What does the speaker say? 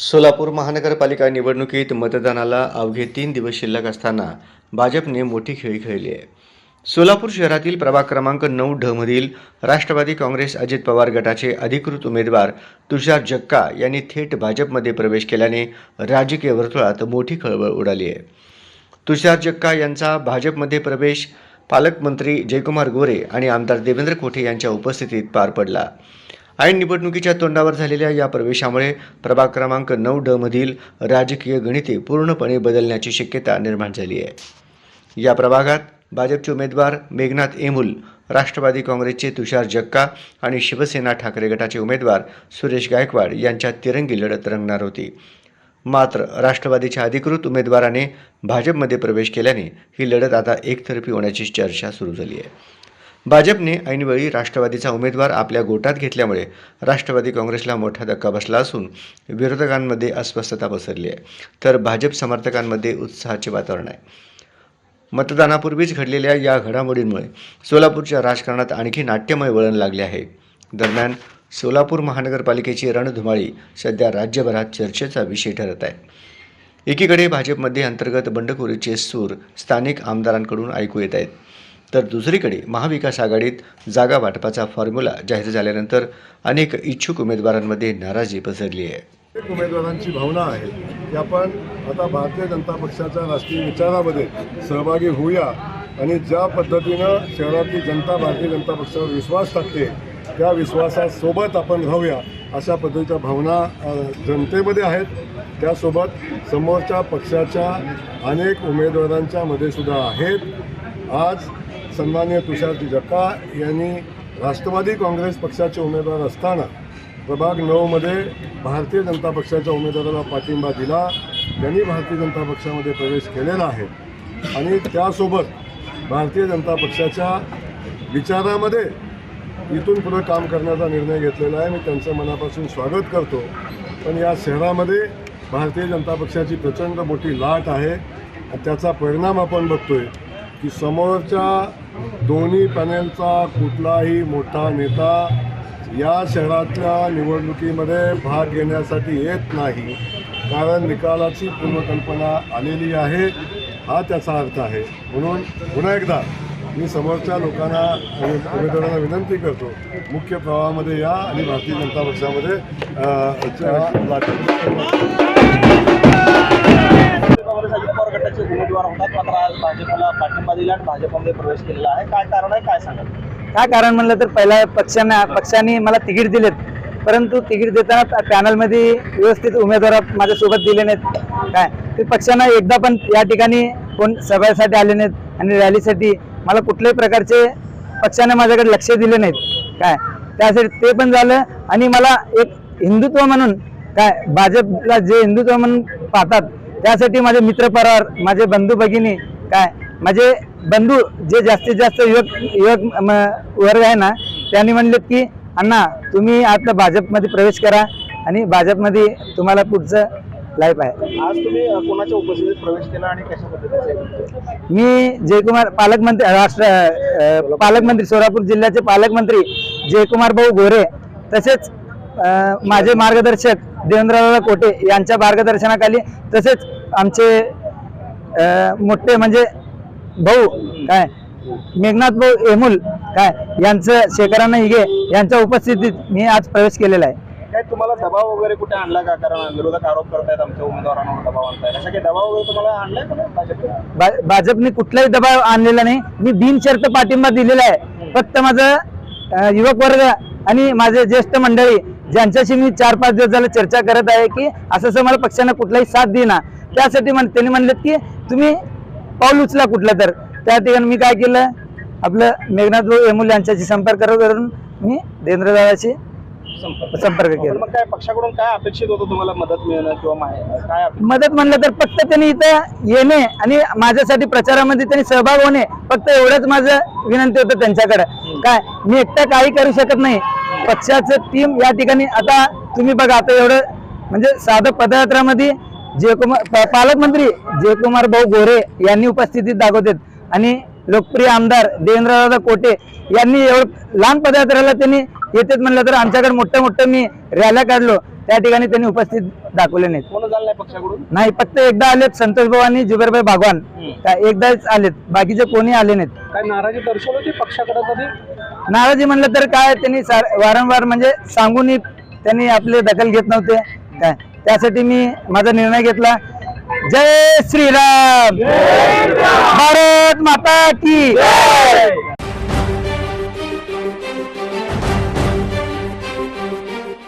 सोलापूर महानगरपालिका निवडणुकीत मतदानाला अवघे तीन दिवस शिल्लक असताना भाजपने मोठी खेळी खेळली आहे. सोलापूर शहरातील प्रभाग क्रमांक नऊ ढ मधील राष्ट्रवादी काँग्रेस अजित पवार गटाचे अधिकृत उमेदवार तुषार जक्का यांनी थेट भाजपमध्ये प्रवेश केल्याने राजकीय वर्तुळात मोठी खळबळ उडाली आहे. तुषार जक्का यांचा भाजपमध्ये प्रवेश पालकमंत्री जयकुमार गोरे आणि आमदार देवेंद्र कोठे यांच्या उपस्थितीत पार पडला. ऐन निवडणुकीच्या तोंडावर झालेल्या या प्रवेशामुळे प्रभाग क्रमांक नऊ ड मधील राजकीय गणिते पूर्णपणे बदलण्याची शक्यता निर्माण झाली आहे. या प्रभागात भाजपचे उमेदवार मेघनाथ एमुल राष्ट्रवादी काँग्रेसचे तुषार जक्का आणि शिवसेना ठाकरे गटाचे उमेदवार सुरेश गायकवाड यांच्यात तिरंगी लढत रंगणार होती. मात्र राष्ट्रवादीच्या अधिकृत उमेदवाराने भाजपमध्ये प्रवेश केल्याने ही लढत आता एकतर्फी होण्याची चर्चा सुरू झाली आहे. भाजपने ऐनवेळी राष्ट्रवादीचा उमेदवार आपल्या गोटात घेतल्यामुळे राष्ट्रवादी काँग्रेसला मोठा धक्का बसला असून विरोधकांमध्ये अस्वस्थता पसरली आहे. तर भाजप समर्थकांमध्ये उत्साहाचे वातावरण आहे. मतदानापूर्वीच घडलेल्या या घडामोडींमुळे सोलापूरच्या राजकारणात आणखी नाट्यमय वळण लागले आहे. दरम्यान सोलापूर महानगरपालिकेची रणधुमाळी सध्या राज्यभरात चर्चेचा विषय ठरत आहे. एकीकडे भाजपमध्ये अंतर्गत बंडखोरीचे सूर स्थानिक आमदारांकडून ऐकू येत आहेत. तर दुसरीकडे महाविकास आघाडीत जागा वाटपाचा फॉर्म्युला जाहीर झाल्यानंतर अनेक इच्छुक उमेदवारांमध्ये नाराजी पसरली आहे. उमेदवारांची भावना आहे की आपण आता भारतीय जनता पक्षाच्या राष्ट्रीय विचारामध्ये सहभागी होऊया आणि ज्या पद्धतीनं शहरातली जनता भारतीय जनता पक्षावर विश्वास टाकते त्या विश्वासासोबत आपण राहूया अशा पद्धतीच्या भावना जनतेमध्ये आहेत. त्यासोबत समोरच्या पक्षाच्या अनेक उमेदवारांच्या मध्ये सुद्धा आहेत. आज सन्मान्य तुषारजी जक्का यांनी राष्ट्रवादी काँग्रेस पक्षाचे उमेदवार असताना प्रभाग नऊमध्ये भारतीय जनता पक्षाच्या उमेदवाराला पाठिंबा दिला. त्यांनी भारतीय जनता पक्षामध्ये प्रवेश केलेला आहे. आणि त्यासोबत भारतीय जनता पक्षाच्या विचारामध्ये इथून पुढं काम करण्याचा निर्णय घेतलेला आहे. मी त्यांचं मनापासून स्वागत करतो. पण या शहरामध्ये भारतीय जनता पक्षाची प्रचंड मोठी लाट आहे. आणि त्याचा परिणाम आपण बघतोय. की समोरच्या दोन्ही पॅनेलचा कुठलाही मोठा नेता या शहरातल्या निवडणुकीमध्ये भाग घेण्यासाठी येत नाही. कारण निकालाची पूर्वकल्पना आलेली आहे. हा त्याचा अर्थ आहे. म्हणून पुन्हा एकदा मी समोरच्या लोकांना उमेदवारांना विनंती करतो मुख्य प्रवाहामध्ये या आणि भारतीय जनता पक्षामध्ये काँग्रेस अजित पवार गटाचे उमेदवार होतात मात्र आज भाजपला पाठिंबा दिला आणि भाजपमध्ये प्रवेश केलेला आहे. काय कारण आहे? काय सांगाल? काय कारण म्हणलं तर पहिल्या पक्षांना पक्षांनी मला तिकीट दिलेत. परंतु तिकीट देताना पॅनलमध्ये व्यवस्थित उमेदवार माझ्यासोबत दिले नाहीत. काय? ते पक्षांना एकदा पण या ठिकाणी कोण सभेसाठी आले नाहीत आणि रॅलीसाठी मला कुठल्याही प्रकारचे पक्षाने माझ्याकडे लक्ष दिले नाहीत. काय? त्यासाठी ते पण झालं आणि मला एक हिंदुत्व म्हणून काय? भाजपला जे हिंदुत्व म्हणून पाहतात त्यासाठी माझे मित्र परिवार माझे बंधू भगिनी काय? माझे बंधू जे जास्तीत जास्त युवक युवक वर्ग आहे ना त्यांनी म्हणले की अण्णा तुम्ही आता भाजपमध्ये प्रवेश करा आणि भाजपमध्ये तुम्हाला पुढचं लाईफ आहे. आज तुम्ही कोणाच्या उपस्थितीत प्रवेश केला आणि कशा पद्धतीचे मी जयकुमार पालकमंत्री राष्ट्र पालकमंत्री सोलापूर जिल्ह्याचे पालकमंत्री जयकुमार भाऊ गोरे तसेच माझे मार्गदर्शक देवेंद्रदादा कोटे यांच्या मार्गदर्शनाखाली तसेच आमचे मोठे म्हणजे भाऊ काय मेघनाथ भाऊ एमुल काय यांचं शेखरांना हिगे यांच्या उपस्थितीत मी आज प्रवेश केलेला आहे. काय तुम्हाला दबाव वगैरे कुठे आणला का? कारण विरोधक आरोप करतायत आमच्या उमेदवारांवर दबाव आणतायत. काही दबाव वगैरे तुम्हाला आणलाय का भाजपने? कुठलाही दबाव आणलेला नाही. मी बिनशर्त पाठिंबा दिलेला आहे. फक्त माझं युवक वर्ग आणि माझे ज्येष्ठ मंडळी ज्यांच्याशी मी चार पाच दिवस झालं चर्चा करत आहे की असं असं मला पक्षानं कुठलाही साथ देईना. त्यासाठी म्हण त्यांनी म्हणलेत की तुम्ही पाऊल उचला कुठलं तर. त्या ठिकाणी मी काय केलं? आपलं मेघनाथ भाऊ एमुल यांच्याशी संपर्क करून मी देवेंद्रदादाशी संपर्क केला. मग काय पक्षाकडून काय अपेक्षित होतं तुम्हाला मदत मिळणं किंवा काय मदत म्हणलं तर फक्त त्यांनी इथं येणे आणि माझ्यासाठी प्रचारामध्ये त्यांनी सहभाग होणे फक्त एवढंच माझं विनंती होतं त्यांच्याकडे. काय मी एकटा काही करू शकत नाही. पक्षाचं टीम या ठिकाणी आता तुम्ही बघा आता एवढं म्हणजे साधं पदयात्रामध्ये जयकुमार पालकमंत्री जयकुमार भाऊ गोरे यांनी उपस्थितीत दाखवतात. आणि लोकप्रिय आमदार देवेंद्रदादा कोटे यांनी एवढं लहान पदयात्रेला त्यांनी येतेच म्हणलं तर आमच्याकडे मोठं मोठं मी रॅल्या काढलो. त्या ठिकाणी त्यांनी उपस्थित दाखवले नाहीत. कोण झालं नाही पक्षाकडून? नाही फक्त एकदा आलेत संतोष भाऊ आणि जुबेरभाई भागवान. काय एकदाच आलेत. बाकीचे कोणी आले नाहीत. काय नाराजी दर्शवली पक्षाकडे नाराजी म्हणलं तर काय त्यांनी सार- वारंवार म्हणजे सांगूनही त्यांनी आपले दखल घेत नव्हते. काय? त्यासाठी मी माझा निर्णय घेतला. जय श्रीराम! भारत माता की